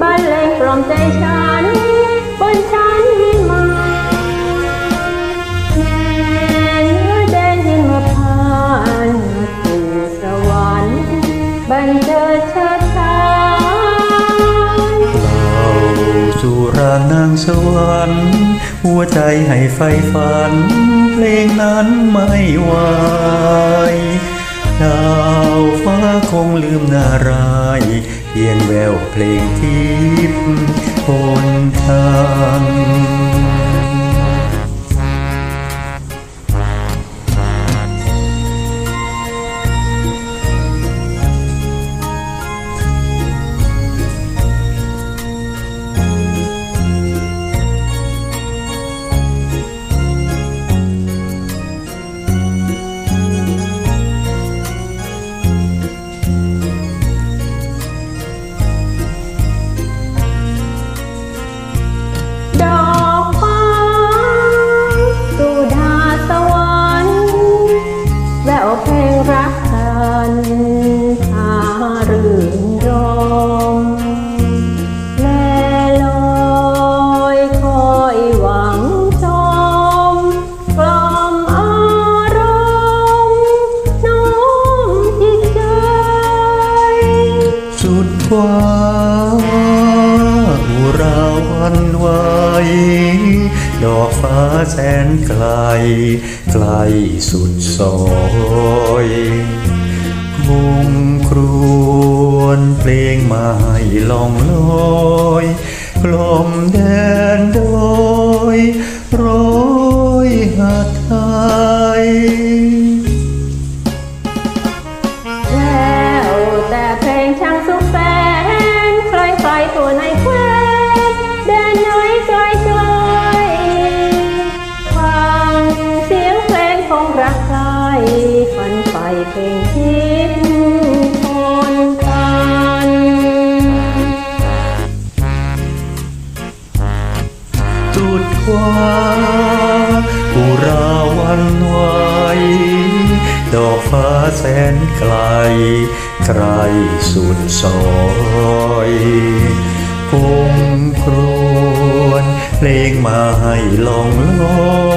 บันเลงปลอมใจฉันบนชั้นหิมะแม่เนื้อแดงหินมพานต์สู่สวรรค์บันเจิดเชิดชายเราสุรานางสวรรค์หัวใจให้ไฟฝัน เพลงนั้นไม่ไหว คงลืมนารายเพียงแววเพลงทิพย์คนทาง อุราวันไหวดอกฟ้าแสนไกล ไกลสุดซอยคงครวนเพลงมาให้ลองลอย กลมแดนโดย เพลงทิพย์คนกันสุดฟ้าอุราวันไหวดอกฟ้าแสนไกล ไกลสุดซอยคงครวนเพลงมาให้ลองลอย